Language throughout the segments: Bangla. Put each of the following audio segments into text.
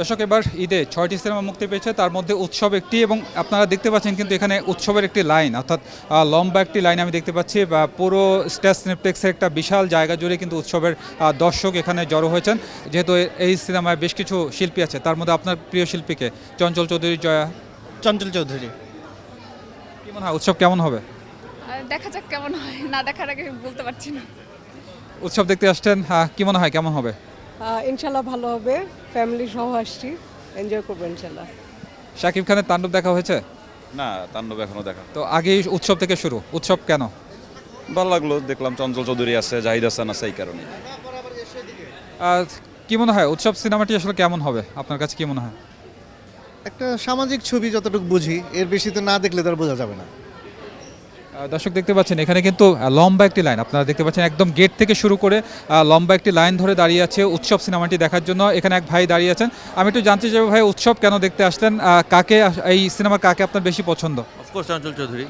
দর্শক এবার ঈদে ছয়টি সিনেমা মুক্তি পেয়েছে। তার মধ্যে উৎসব একটি এবং আপনারা দেখতে পাচ্ছেন কিন্তু এখানে উৎসবের একটি লাইন অর্থাৎ লম্বা একটি লাইন আমি দেখতে পাচ্ছি। বা পুরো স্টার সিনেপ্লেক্সের একটা বিশাল জায়গা জুড়ে কিন্তু উৎসবের দর্শক এখানে জড়ো হয়েছেন। যেহেতু এই সিনেমায় বেশ কিছু শিল্পী আছে তার মধ্যে আপনার প্রিয় শিল্পীকে চঞ্চল চৌধুরী জয়া? চঞ্চল চৌধুরী। কি মনে হয় উৎসব কেমন হবে? দেখা যাক কেমন হয়। না দেখার আগে বলতে পারছি না। উৎসব দেখতে আসছেন আহ, কি মনে হয় কেমন হবে? ইনশাল্লাহ ভালো হবে। ফ্যামিলি সহ আসছি। এনজয় করব ইনশাল্লাহ শাকিব খানের তাণ্ডব দেখা হয়েছে? না তাণ্ডব এখনও দেখা তো আগেই উৎসব থেকে শুরু। উৎসব কেন? ভালো লাগল দেখলাম চঞ্চল চৌধুরী আছে জাহিদ হাসান আছে এই কারণে কি মনে হয় উৎসব সিনেমাটি আসলে কেমন হবে? আপনার কাছে কি মনে হয়? একটা সামাজিক ছবি যতটুকু বুঝি এর বেশি তো না দেখলে তার বোঝা যাবে না। দর্শক দেখতে পাচ্ছেন এখানে কিন্তু লম্বা একটি লাইন। আপনারা দেখতে পাচ্ছেন একদম গেট থেকে শুরু করে লম্বা একটি লাইন ধরে দাঁড়িয়ে আছে উৎসব সিনেমাটি দেখার জন্য। এখানে এক ভাই দাঁড়িয়ে আছেন। আমি একটু জানতে চাইব ভাই উৎসব কেন দেখতে আসলেন? কাকে এই সিনেমা কাকে আপনার বেশি পছন্দ? Of course Chanchal Chowdhury.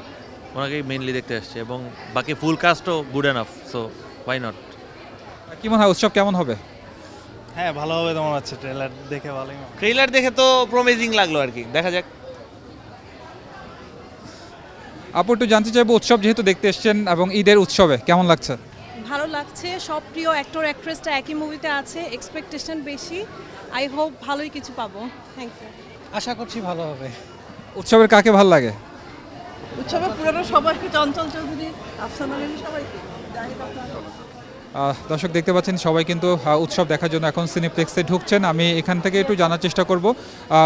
ওনাকেই mainly দেখতে আসছে এবং বাকি full কাস্টও good enough so why not কি মনে হয় উৎসব কেমন হবে? হ্যাঁ ভালো হবে তোমার হচ্ছে ট্রেলার দেখে ভালোই ট্রেলার দেখে তো প্রমেজিং লাগল আর কি। দেখা যাক। আপু একটু জানতে চাইব উৎসব যেহেতু দেখতে এসছেন এবং ঈদের উৎসবে কেমন লাগছে? ভালো লাগছে সব প্রিয় অ্যাক্টর অ্যাক্ট্রেসটা একই মুভিতে আছে এক্সপেকটেশন বেশি। আই হোপ ভালোই কিছু পাবো। থ্যাংক ইউ আশা করছি ভালো হবে। উৎসবের কাকে ভালো লাগে? উৎসবে পুরনো সবাইকে চঞ্চল চৌধুরী আফসানা আলী সবাইকে। জাহিদ আফসানা আহ, দর্শক দেখতে পাচ্ছেন সবাই কিন্তু উৎসব দেখার জন্য এখন সিনেপ্লেক্সে ঢুকছেন। আমি এখান থেকে একটু জানার চেষ্টা করব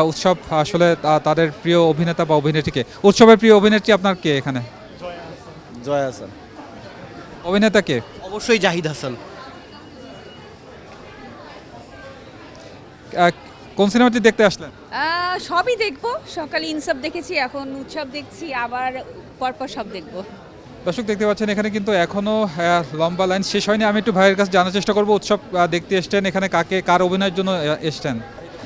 উৎসব আসলে তাদের প্রিয় অভিনেতা বা অভিনেত্রীকে। উৎসবের প্রিয় অভিনেত্রী আপনার কে এখানে? জয় হাসান। অভিনেতা কে? অবশ্যই জাহিদ হাসান। কোন সিনেমাটি দেখতে আসলেন? সবই দেখব। সকালে ইনসাব দেখেছি এখন উৎসব দেখছি আবার পরপর সব দেখব। দর্শক দেখতে পাচ্ছেন এখানে কিন্তু এখনও লম্বা লাইন শেষ হয়নি। আমি একটু ভাইয়ের কাছে জানার চেষ্টা করব উৎসব দেখতে এসছেন এখানে কাকে কার অভিনয়ের জন্য এসছেন?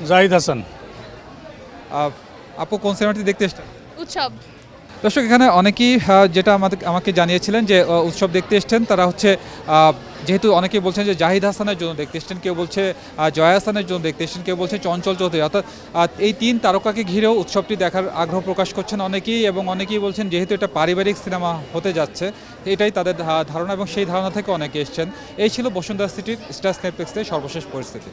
জাহিদ হাসান। আহ, আপু কোন সিনেমাটি দেখতে এসছেন? উৎসব। দর্শক এখানে অনেকেই যেটা আমাদের আমাকে জানিয়েছিলেন যে উৎসব দেখতে এসছেন তারা হচ্ছে আহ, যেহেতু অনেকে বলছেন যে জাহিদ হাসানের জন্য দেখতে এসছেন, কেউ বলছে জয়া হাসানের জন্য দেখতে এসছেন, কেউ বলছে চঞ্চল চৌধুরী। অর্থাৎ এই তিন তারকাকে ঘিরেও উৎসবটি দেখার আগ্রহ প্রকাশ করছেন অনেকেই এবং অনেকেই বলছেন যেহেতু এটা পারিবারিক সিনেমা হতে যাচ্ছে, এটাই তাদের ধারণা এবং সেই ধারণা থেকে অনেকে এসছেন। এই ছিল বসুন্ধরা সিটির স্টার স্নেপেক্সের সর্বশেষ পরিস্থিতি।